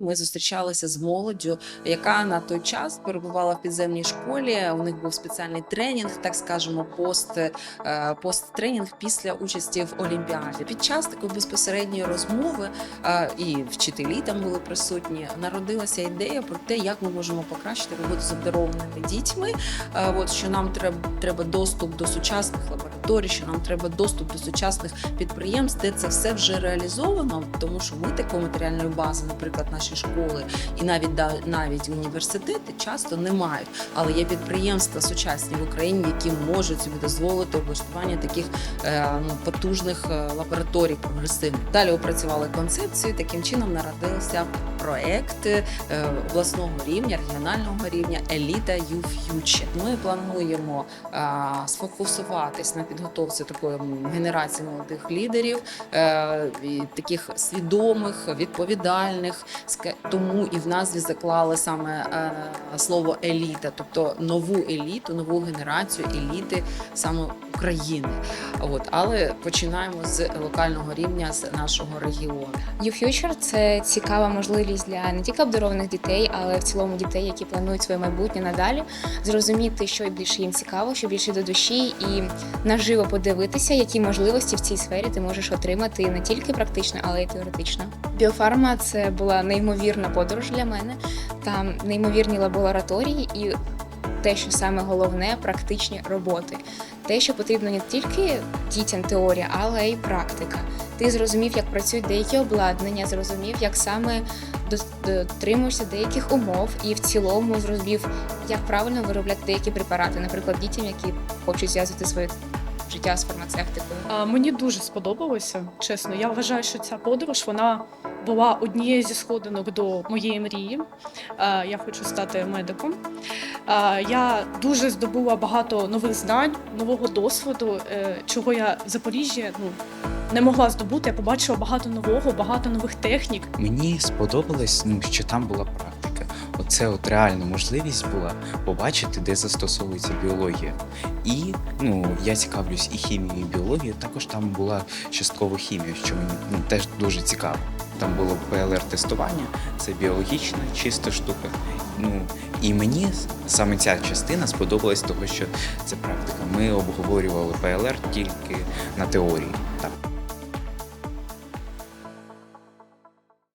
Ми зустрічалися з молоддю, яка на той час перебувала в підземній школі. У них був спеціальний тренінг, так скажемо, пост, е, пост-тренінг після участі в Олімпіаді. Під час такої безпосередньої розмови е, і вчителі там були присутні. Народилася ідея про те, як ми можемо покращити роботу з обдарованими дітьми. Е, От що нам треба, треба доступ до сучасних лабораторій, що нам треба доступ до сучасних підприємств, де це все вже реалізовано, тому що ми такої матеріальної бази, наприклад, наші школи і навіть навіть університети часто не мають. Але є підприємства сучасні в Україні, які можуть собі дозволити облаштування таких е, ну, потужних е, лабораторій прогресивних. Далі опрацювали концепцію. Таким чином народився проект е, обласного рівня, регіонального рівня Еліта Ю Future. Ми плануємо сфокусуватись на підготовці такої генерації молодих лідерів, е, таких свідомих, відповідальних. Тому і в назві заклали саме е, слово еліта, тобто нову еліту, нову генерацію еліти саме України. От але починаємо з локального рівня, з нашого регіону. YouFuture – це цікава можливість для не тільки обдарованих дітей, але в цілому дітей, які планують своє майбутнє надалі, зрозуміти, що більше їм цікаво, що більше до душі, і наживо подивитися, які можливості в цій сфері ти можеш отримати не тільки практично, але й теоретично. Біофарма це була неймовірна подорож для мене. Там неймовірні лабораторії і те, що саме головне, практичні роботи. Те, що потрібно не тільки дітям теорія, але й практика. Ти зрозумів, як працюють деякі обладнання, зрозумів, як саме дотримуєшся деяких умов, і в цілому зрозумів, як правильно виробляти деякі препарати, наприклад, дітям, які хочуть зв'язати своє життя з фармацевтикою. А, Мені дуже сподобалося, чесно. Я вважаю, що ця подорож вона була однією зі сходинок до моєї мрії. Я хочу стати медиком. Я дуже здобула багато нових знань, нового досвіду, е, чого я в Запоріжжі ну, не могла здобути. Я побачила багато нового, багато нових технік. Мені сподобалось, ну, що там була. Оце от реальна можливість була побачити, де застосовується біологія. І ну, я цікавлюсь і хімією, і біологією. Також там була частково хімія, що мені ну, теж дуже цікаво. Там було ПЛР-тестування, це біологічна чиста штука. Ну і мені саме ця частина сподобалась, того що це практика. Ми обговорювали ПЛР тільки на теорії. Так.